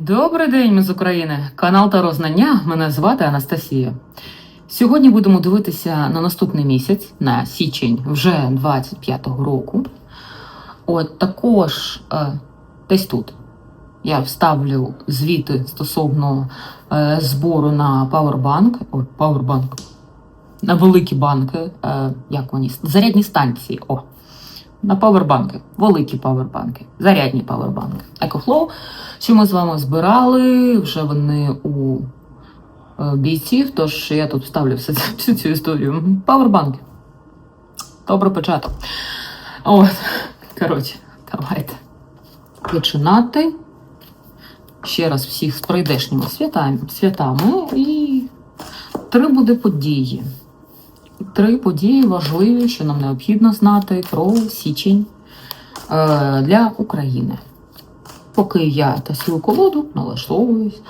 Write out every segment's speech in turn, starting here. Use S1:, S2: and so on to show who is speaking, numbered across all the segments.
S1: Добрий день, ми з України. Канал Таро Знання. Мене звати Анастасія. Сьогодні будемо дивитися на наступний місяць, на січень вже 25-го року. От також е, десь тут я вставлю звіти стосовно е, збору на Powerbank. Ой, Powerbank. На великі банки, е, як вони? Зарядні станції. О, на павербанки, великі павербанки, зарядні павербанки. EcoFlow, що ми з вами збирали, вже вони у е, бійців, тож я тут вставлю все всю цю історію. Павербанки. Добре початок. От, коротше, давайте починати. Ще раз всіх з прийдешніми святами, святами і три буде події. Три події важливі, що нам необхідно знати про січень е, для України. Поки я тасую колоду, налаштовуюсь.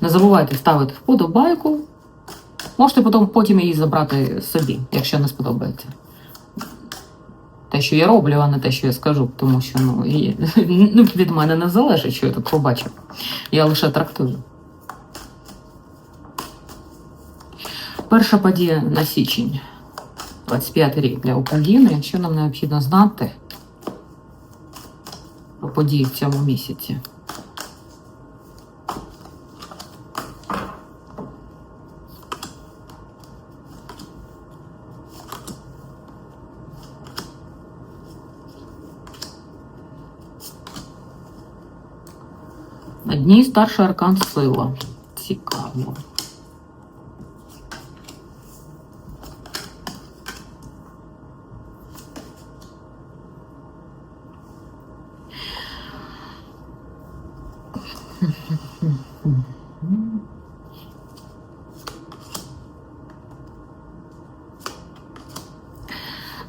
S1: Не забувайте ставити вподобайку. Можете потім, потім її забрати собі, якщо не сподобається. Те, що я роблю, а не те, що я скажу, тому що ну, і, ну, від мене не залежить, що я тут побачив. Я лише трактую. Перша подія на січень, 25 рік для України. Що нам необхідно знати про події в цьому місяці? На дні старший аркан сила. Цікаво.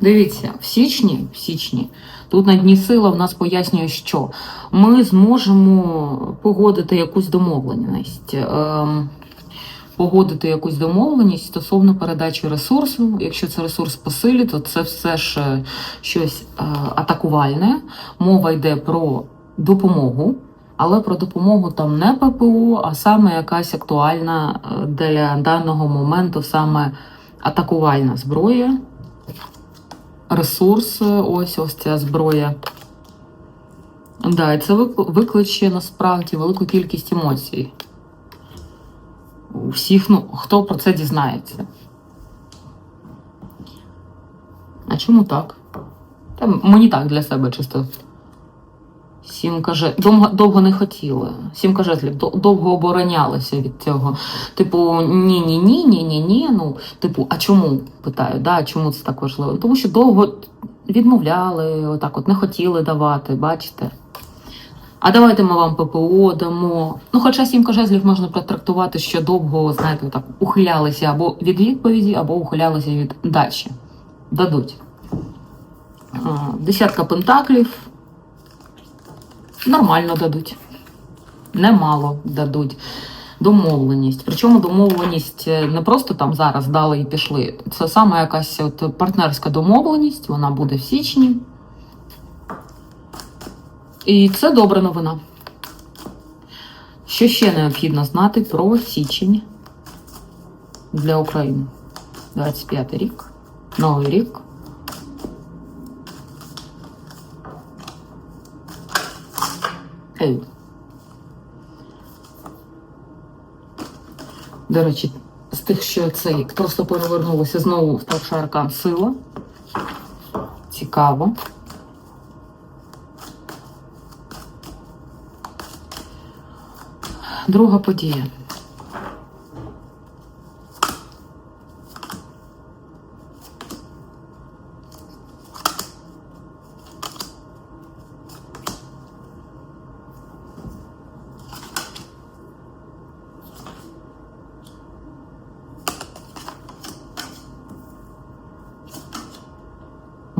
S1: Дивіться, в січні, в січні, тут на дні сила в нас пояснює, що ми зможемо погодити якусь домовленість. Ем, погодити якусь домовленість стосовно передачі ресурсу. Якщо це ресурс по силі, то це все ж щось е, атакувальне. Мова йде про допомогу, але про допомогу там не ППО, а саме якась актуальна е, для даного моменту саме атакувальна зброя. Ресурс, е, ось ось ця зброя. Да, і це викличе насправді велику кількість емоцій. У всіх, ну, хто про це дізнається. А чому так? Та мені так для себе чисто. Сімка же довго, не хотіли. Сімка жезлів до- довго оборонялися від цього. Типу, ні, ні, ні, ні, ні, ні. Ну, типу, а чому? Питаю, да, чому це так важливо? Тому що довго відмовляли, отак от не хотіли давати, бачите? А давайте ми вам ППО дамо. Ну, хоча сімка жезлів можна протрактувати, що довго, знаєте, так ухилялися або від відповіді, або ухилялися від дачі. Дадуть. Десятка пентаклів. Нормально дадуть. Немало дадуть. Домовленість. Причому домовленість е, не просто там зараз дали і пішли. Це саме якась от партнерська домовленість, вона буде в січні. І це добра новина. Що ще необхідно знати про січень для України? 25 рік, новий рік. Ей. До речі, з тих, що цей просто перевернулося знову старший аркан сила. Цікаво. Друга подія.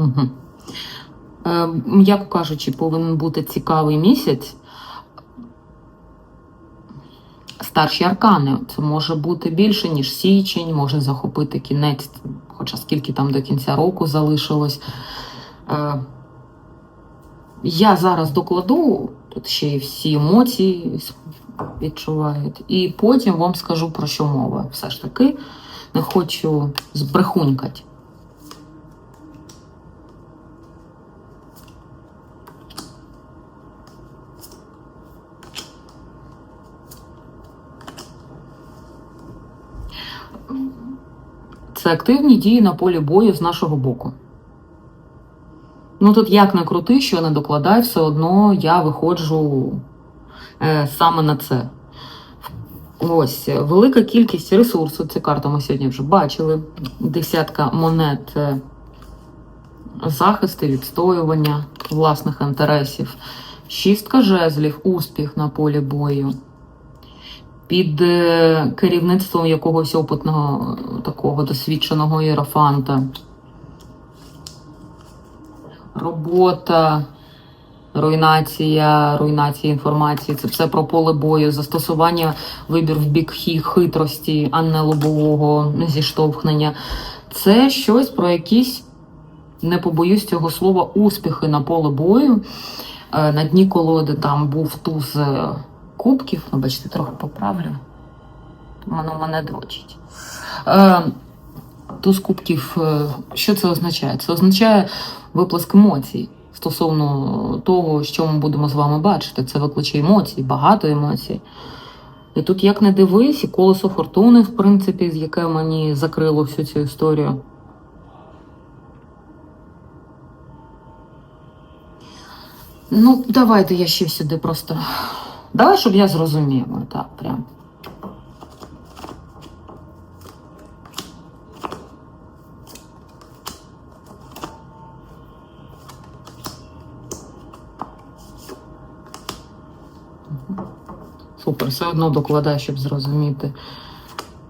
S1: Угу. Е, м'яко кажучи, повинен бути цікавий місяць. Старші аркани. Це може бути більше, ніж січень, може захопити кінець, хоча скільки там до кінця року залишилось. Е, я зараз докладу Тут ще й всі емоції відчувають. І потім вам скажу про що мова. Все ж таки не хочу збрехунькати. Це активні дії на полі бою з нашого боку. Ну тут як не крути, що не докладай, все одно я виходжу е, саме на це. Ось велика кількість ресурсу. Цю карту ми сьогодні вже бачили. Десятка монет е, захисту, відстоювання власних інтересів. Шістка жезлів, успіх на полі бою. Під е, керівництвом якогось опитного, такого досвідченого іерофанта. Робота, руйнація, руйнація інформації. Це все про поле бою, застосування вибір в бік хитрості, а не лобового зіштовхнення. Це щось про якісь, не побоюсь цього слова, успіхи на поле бою. Е, На дні колоди там був туз е, кубків. Бачите, трохи поправлю. Воно мене дрочить. Е, туз кубків, е, що це означає? Це означає виплеск емоцій стосовно того, що ми будемо з вами бачити. Це викличе емоцій, багато емоцій. І тут, як не дивись, і колесо фортуни, в принципі, з яке мені закрило всю цю історію. Ну, давайте я ще сюди просто. Давай, щоб я зрозуміла, так, прям. Супер, все одно докладаю, щоб зрозуміти.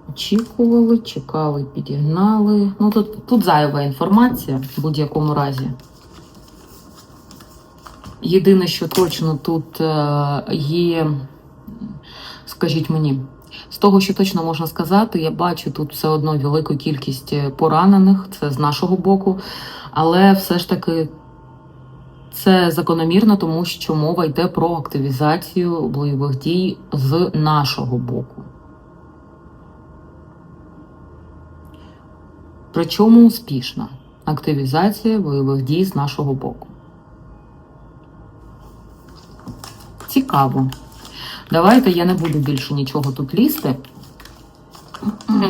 S1: Очікували, чекали, підігнали. Ну тут, тут зайва інформація в будь-якому разі. Єдине, що точно тут е, є, скажіть мені, з того, що точно можна сказати, я бачу тут все одно велику кількість е, поранених, це з нашого боку, але все ж таки це закономірно, тому що мова йде про активізацію бойових дій з нашого боку. Причому успішна активізація бойових дій з нашого боку. Цікаво. Давайте я не буду більше нічого тут лізти.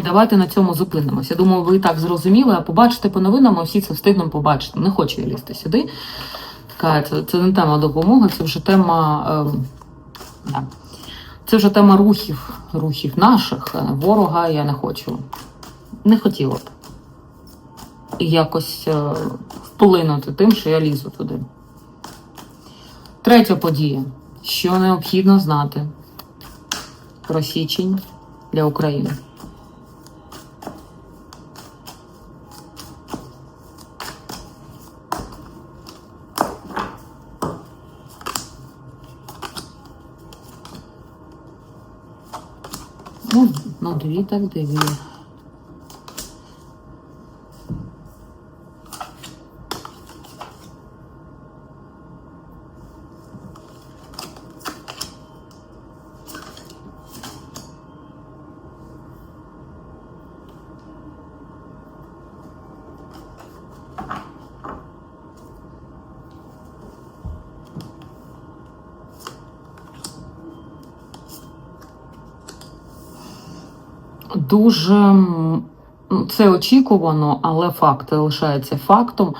S1: Давайте на цьому зупинимося. Я думаю, ви і так зрозуміли, а побачите по новинам, ми всі це встигнемо побачити. Не хочу я лізти сюди. Така, це, не тема допомоги, це вже тема. Ем, да. Це вже тема рухів, рухів наших. Е, Ворога я не хочу. Не хотіла б якось е, вплинути тим, що я лізу туди. Третя подія. Що необхідно знати про січень для України? Ну, ну дві так дві. Дуже ну, це очікувано, але факт лишається фактом.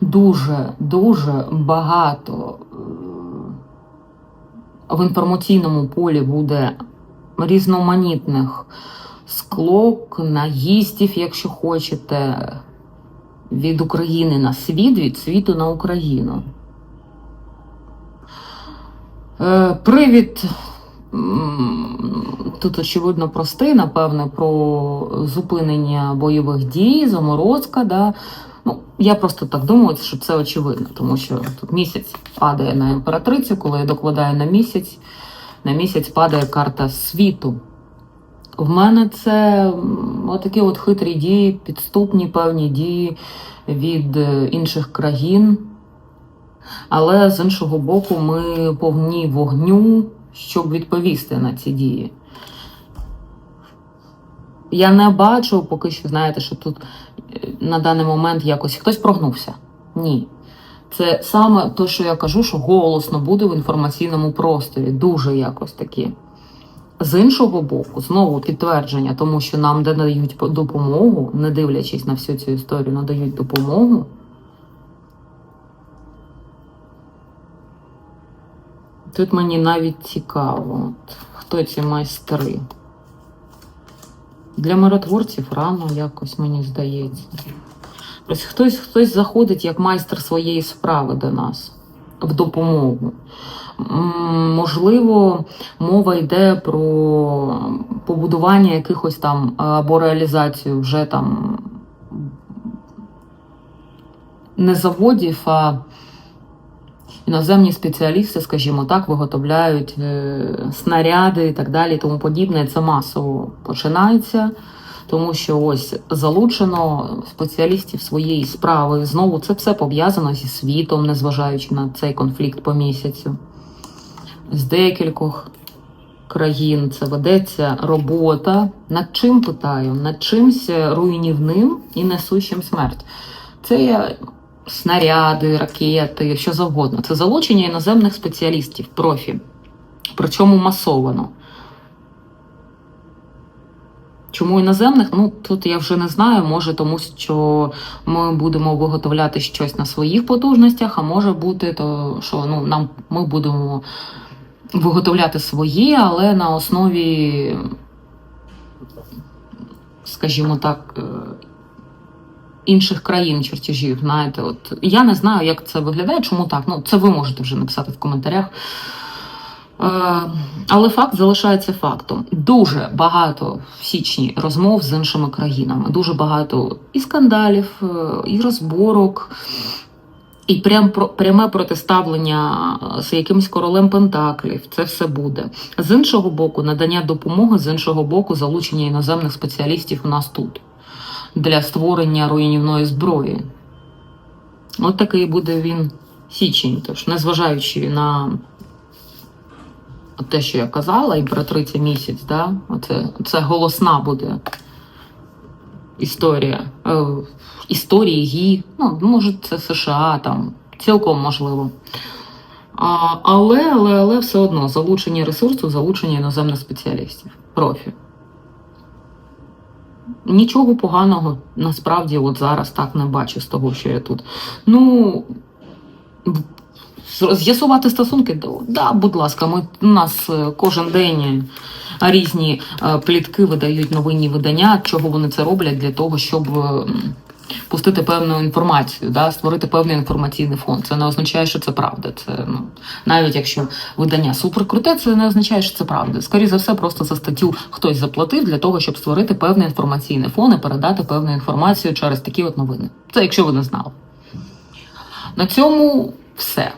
S1: Дуже, дуже багато е, в інформаційному полі буде різноманітних склок, наїздів, якщо хочете, від України на світ, від світу на Україну. Е, Привід тут очевидно простий, напевне, про зупинення бойових дій, заморозка. Да? Ну, я просто так думаю, що це очевидно, тому що тут місяць падає на імператрицю, коли я докладаю на місяць, на місяць падає карта світу. В мене це м, отакі от хитрі дії, підступні певні дії від е, інших країн. Але з іншого боку, ми повні вогню, щоб відповісти на ці дії. Я не бачу поки що, знаєте, що тут е, на даний момент якось хтось прогнувся. Ні. Це саме те, що я кажу, що голосно буде в інформаційному просторі. Дуже якось такі. З іншого боку, знову підтвердження, тому що нам надають допомогу, не дивлячись на всю цю історію, надають допомогу. Тут мені навіть цікаво, хто ці майстри. Для миротворців рано якось мені здається. Ось хтось, хтось заходить як майстер своєї справи до нас в допомогу. Можливо, мова йде про побудування якихось там е, або реалізацію вже там не заводів, а іноземні спеціалісти, скажімо так, виготовляють е, снаряди і так далі, тому подібне. Це масово починається. Тому що ось залучено спеціалістів своєї справи. Знову це все пов'язано зі світом, незважаючи на цей конфлікт по місяцю. З декількох країн це ведеться робота. Над чим питаю? Над чимсь руйнівним і несущим смерть. Це є снаряди, ракети, що завгодно. Це залучення іноземних спеціалістів, профі. Причому масовано. Чому іноземних? Ну тут я вже не знаю. Може, тому що ми будемо виготовляти щось на своїх потужностях, а може бути, то що ну нам ми будемо виготовляти свої, але на основі, скажімо так, е, інших країн чертежів. Знаєте, от я не знаю, як це виглядає, чому так. Ну, це ви можете вже написати в коментарях. Е, Але факт залишається фактом. Дуже багато в січні розмов з іншими країнами. Дуже багато і скандалів, е, і розборок, і прям пряме протиставлення з якимось королем Пентаклів. Це все буде. З іншого боку, надання допомоги, з іншого боку, залучення іноземних спеціалістів у нас тут для створення руйнівної зброї. От такий буде він січень. Тож, незважаючи на те, що я казала, імператриця місяць, да? Оце, це голосна буде історія. Е, історії гі, ну, може, це США, там, цілком можливо. А, але, але, але все одно залучення ресурсу, залучення іноземних спеціалістів, профі. Нічого поганого насправді от зараз так не бачу з того, що я тут. Ну, з'ясувати стосунки, да, будь ласка, ми, у нас е, кожен день різні е, плітки видають новинні видання, чого вони це роблять для того, щоб. Пустити певну інформацію, да, створити певний інформаційний фонд. Це не означає, що це правда. Це ну навіть якщо видання суперкруте, це не означає, що це правда. Скоріше за все, просто за статтю хтось заплатив для того, щоб створити певний інформаційний фон і передати певну інформацію через такі от новини. Це якщо ви не знали. На цьому все.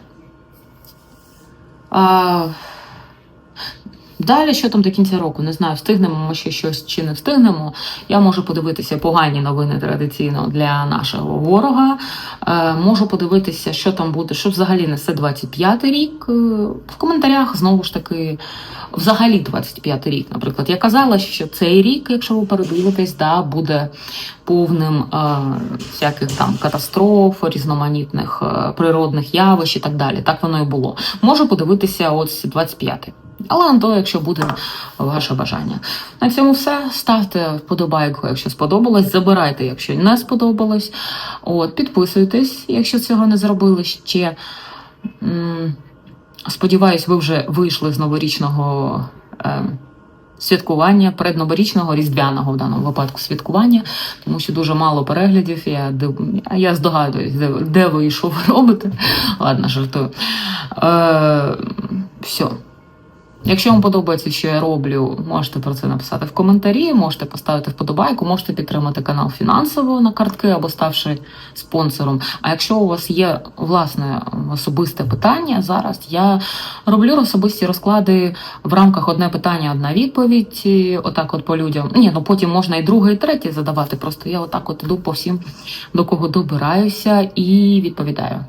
S1: А, далі, що там до кінця року, не знаю, встигнемо ми ще щось чи не встигнемо. Я можу подивитися погані новини традиційно для нашого ворога. Е, можу подивитися, що там буде, що взагалі несе 25-й рік. Е, В коментарях знову ж таки, взагалі 25-й рік. Наприклад, я казала, що цей рік, якщо ви передивитесь, да, буде повним е, всяких там катастроф, різноманітних е, природних явищ і так далі. Так воно і було. Можу подивитися ось 25-й. Але на то, якщо буде ваше бажання. На цьому все. Ставте вподобайку, якщо сподобалось. Забирайте, якщо не сподобалось. От, підписуйтесь, якщо цього не зробили ще. Сподіваюсь, ви вже вийшли з новорічного е, святкування, передноворічного, різдвяного в даному випадку святкування, тому що дуже мало переглядів. Я, я здогадуюсь, де, де ви і що ви робите. Ладно, жартую. Е, все. Якщо вам подобається, що я роблю, можете про це написати в коментарі, можете поставити вподобайку, можете підтримати канал фінансово на картки або ставши спонсором. А якщо у вас є власне особисте питання, зараз я роблю особисті розклади в рамках одне питання, одна відповідь. Отак, от по людям. Ні, ну потім можна і друге, і третє задавати. Просто я отак от іду по всім, до кого добираюся, і відповідаю.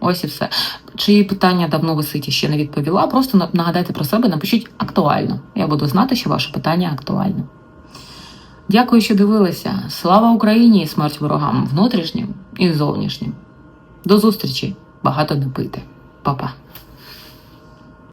S1: Ось і все. Чиї питання давно висить і ще не відповіла, просто нагадайте про себе, напишіть актуально. Я буду знати, що ваше питання актуальне. Дякую, що дивилися. Слава Україні і смерть ворогам внутрішнім і зовнішнім. До зустрічі! Багато не пийте. Па-па.